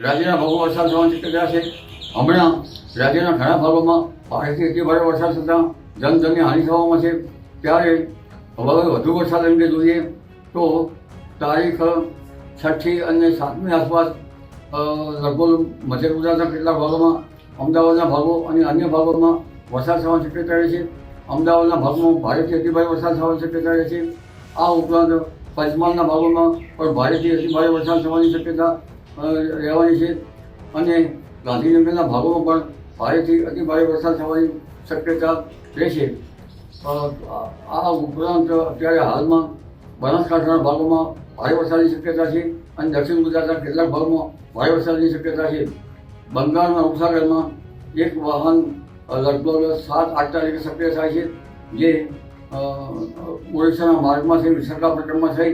રાજ્યના ભાગો વરસાદ થવાની શક્યતા છે. હમણાં રાજ્યના ઘણા ભાગોમાં ભારેથી અતિ ભારે વરસાદ થતાં જનધનની હાનિ થવામાં છે. ત્યારે હવે વધુ વરસાદ અંગે જોઈએ તો તારીખ છઠ્ઠી અને સાતમી આસપાસ લગભગ મધ્ય ગુજરાતના કેટલાક ભાગોમાં, અમદાવાદના ભાગો અને અન્ય ભાગોમાં વરસાદ થવાની શક્યતા રહે છે. અમદાવાદના ભાગમાં ભારેથી અતિ ભારે વરસાદ થવાની શક્યતા રહે છે. આ ઉપરાંત પંચમહાલના ભાગોમાં પણ ભારેથી અતિ ભારે વરસાદ થવાની શક્યતા રહેવાની છે. અને ગાંધીનગરના ભાગોમાં પણ ભારેથી અતિ ભારે વરસાદ થવાની શક્યતા રહેશે આ ઉપરાંત અત્યારે હાલમાં બનાસકાંઠાના ભાગોમાં ભારે વરસાદની શક્યતા છે અને દક્ષિણ ગુજરાતના કેટલાક ભાગોમાં ભારે વરસાદની શક્યતા છે. બંગાળના ઉપસાગરમાં એક વાહન લગભગ સાત, આઠ તારીખે સક્રિય થાય છે, જે ઓડિશાના માર્ગમાં થઈ વિશાખાપટ્ટનમાં થઈ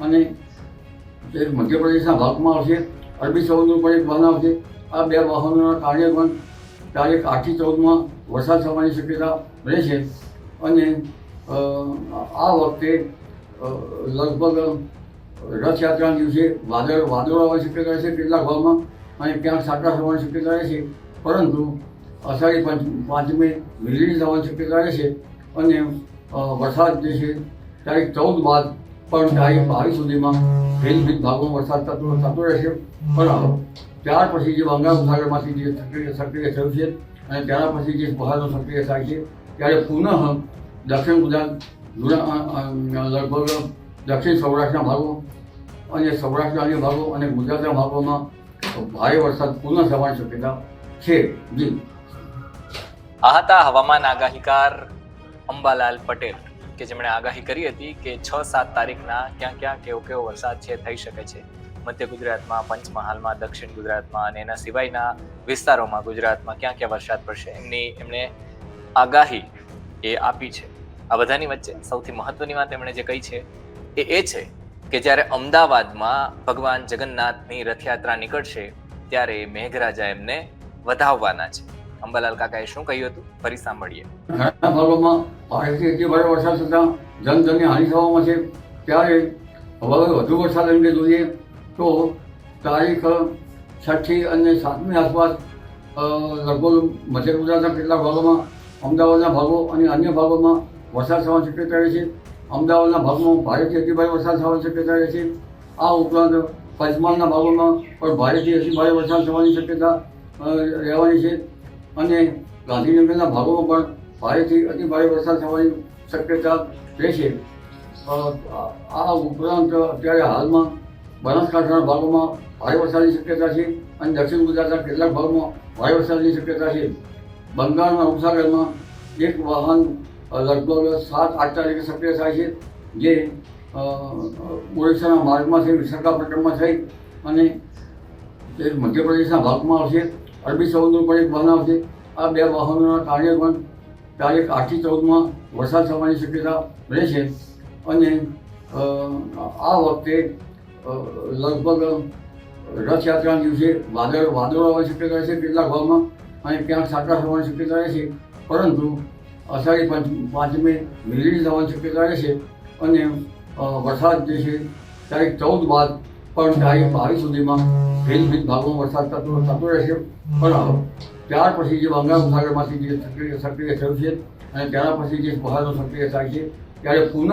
અને મધ્યપ્રદેશના ભાગમાં આવશે. અરબી સમુદ્ર ઉપર એક વાહન આવશે આ બે વાહનોના કારણે પણ તારીખ આઠથી ચૌદમાં વરસાદ થવાની શક્યતા રહેશે. અને આ વખતે લગભગ રથયાત્રાના દિવસે વાદળ, વાદળો આવવાની શક્યતા રહેશે કેટલાક ભાગમાં અને ક્યાંક સાટા થવાની શક્યતા રહેશે. પરંતુ અષાઢી પંચ, પાંચમે વીજળી થવાની શક્યતા રહેશે. અને વરસાદ જે છે, તારીખ ચૌદ બાદ પણ તારીખ બાવીસ સુધીમાં ભેજ ભેજ ભાગોમાં વરસાદ થતો થતો રહેશે. પણ ત્યાર પછી જે બંગાળ ઉપસાગરમાંથી જે સક્રિય સક્રિય થયું છે અને ત્યાર પછી જે બહારનો સક્રિય થાય છે, ત્યારે પુનઃ દક્ષિણ ગુજરાત લગભગ દક્ષિણ સૌરાષ્ટ્રના ભાગો અને સૌરાષ્ટ્રના અન્ય ભાગો અને ગુજરાતના ભાગોમાં ભારે વરસાદ પુનઃ થવાની શક્યતા છે. જી. આ હતા હવામાન આગાહીકાર અંબાલાલ પટેલ. કે જેમણે આગાહી કરી હતી કે છ સાત તારીખના ક્યાં ક્યાં કેવો કેવો વરસાદ છે, થઈ શકે છે. મધ્ય ગુજરાતમાં, પંચમહાલમાં, દક્ષિણ ગુજરાતમાં અને એના સિવાયના વિસ્તારોમાં ગુજરાતમાં ક્યાં ક્યાં વરસાદ પડશે, એમની એમણે આગાહી એ આપી છે. આ બધાની વચ્ચે સૌથી મહત્વની વાત એમણે જે કહી છે એ એ છે કે જ્યારે અમદાવાદમાં ભગવાન જગન્નાથની રથયાત્રા નીકળશે, ત્યારે મેઘરાજા એમને વધાવવાના છે. અંબાલાલ કાકાએ શું કહ્યું હતું? ફરી સાંભળીએ. ઘણા ભાગોમાં ભારેથી ભારે વરસાદ થતાં જનધનની હાનિ થવામાં છે. ત્યારે હવે વધુ વરસાદ અંગે જોઈએ તો તારીખ છઠ્ઠી અને સાતમી આસપાસ લગભગ મધ્ય ગુજરાતના કેટલાક ભાગોમાં, અમદાવાદના ભાગો અને અન્ય ભાગોમાં વરસાદ થવાની શક્યતા રહે છે. અમદાવાદના ભાગમાં ભારેથી અતિ ભારે વરસાદ થવાની શક્યતા રહે છે. આ ઉપરાંત પંચમહાલના ભાગોમાં પણ ભારેથી અતિ ભારે વરસાદ થવાની શક્યતા રહેવાની છે. અને ગાંધીનગરના ભાગોમાં પણ ભારેથી અતિ ભારે વરસાદ થવાની શક્યતા રહેશે આ ઉપરાંત અત્યારે હાલમાં બનાસકાંઠાના ભાગોમાં ભારે વરસાદની શક્યતા છે અને દક્ષિણ ગુજરાતના કેટલાક ભાગોમાં ભારે વરસાદની શક્યતા છે. બંગાળના ઉપસાગરમાં એક વાહન લગભગ સાત આઠ તારીખે સક્રિય થાય છે, જે ઓડિશાના માર્ગમાં થઈ વિશાખાપટ્ટનમમાં થઈ અને જે મધ્યપ્રદેશના ભાગમાં આવશે. અરબી સમુદ્ર ઉપર એક વાહન આવશે. આ બે વાહનોના કારણે પણ તારીખ આઠથી ચૌદમાં વરસાદ થવાની શક્યતા રહેશે. અને આ વખતે લગભગ રથયાત્રાના દિવસે વાદળ, વાદળો આવવાની શક્યતા રહેશે કેટલાક ભાગમાં અને ક્યાંક સાટા થવાની શક્યતા રહેશે. પરંતુ અષાઢી પંચ, પાંચમે વીજળી થવાની શક્યતા રહેશે. અને વરસાદ જે છે, તારીખ ચૌદ બાદ પણ ઢાઈ બાવીસ સુધીમાં ભેજ ભેજ ભાગોમાં વરસાદ થતો થતો રહેશે. પણ ત્યાર પછી જે બંગાળ ઉપસાગરમાંથી જે સક્રિય સક્રિય થયું છે અને ત્યાર પછી જે બહારનો સક્રિય થાય છે, ત્યારે પુનઃ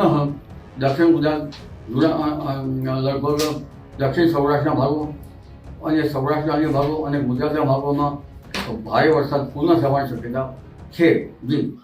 દક્ષિણ ગુજરાત, જુના- લગભગ દક્ષિણ સૌરાષ્ટ્રના ભાગો અને સૌરાષ્ટ્રના અન્ય ભાગો અને ગુજરાતના ભાગોમાં ભારે વરસાદ પુનઃ થવાની શક્યતા છે. જી.